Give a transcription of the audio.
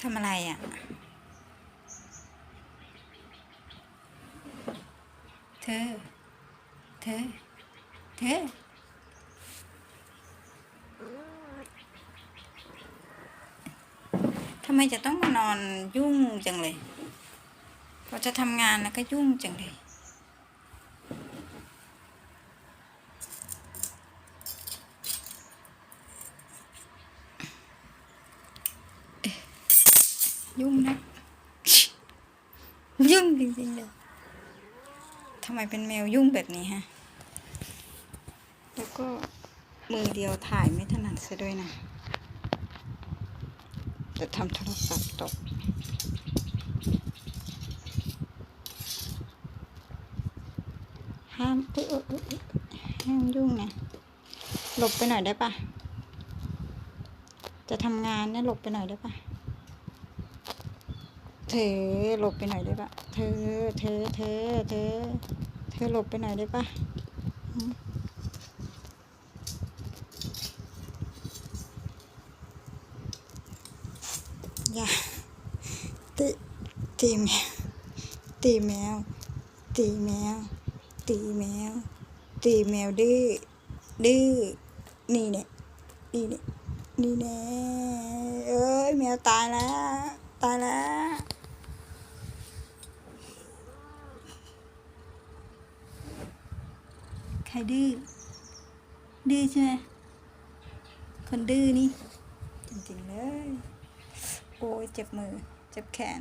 ทำอะไรอะ เธอ เธอ เธอ ทำไมจะต้องมานอนยุ่งจังเลย พอจะทำงานแล้วก็ยุ่งจังเลย ยุ่งนะ ยุ่งจริงๆเลยทำไมเป็นแมวยุ่งแบบนี้ฮะ แล้วก็มือเดียวถ่ายไม่ถนัดซะด้วยนะจะทำโทรศัพท์ตกห้ามเออเออห้ามยุ่งนะ หลบไปหน่อยได้ปะจะทำงานเนี่ยหลบไปหน่อยได้ปะ เธอหลบไปไหนได้ปะเธอ เธอ เธอ เธอ เธอหลบไปไหนได้ปะอย่าตีตีแมว ตีแมว ตีแมว ตีแมว ตีแมวดื้อ ดื้อ นี่เนี่ย นี่เนี่ย นี่แน่เอ้ยแมวตายแล้ว ตายแล้ว ใค รดื้อ ดื้อใช่ไหมคนดื้อนี่ จริงๆเลย โอ้ยเจ็บมือ เจ็บแขน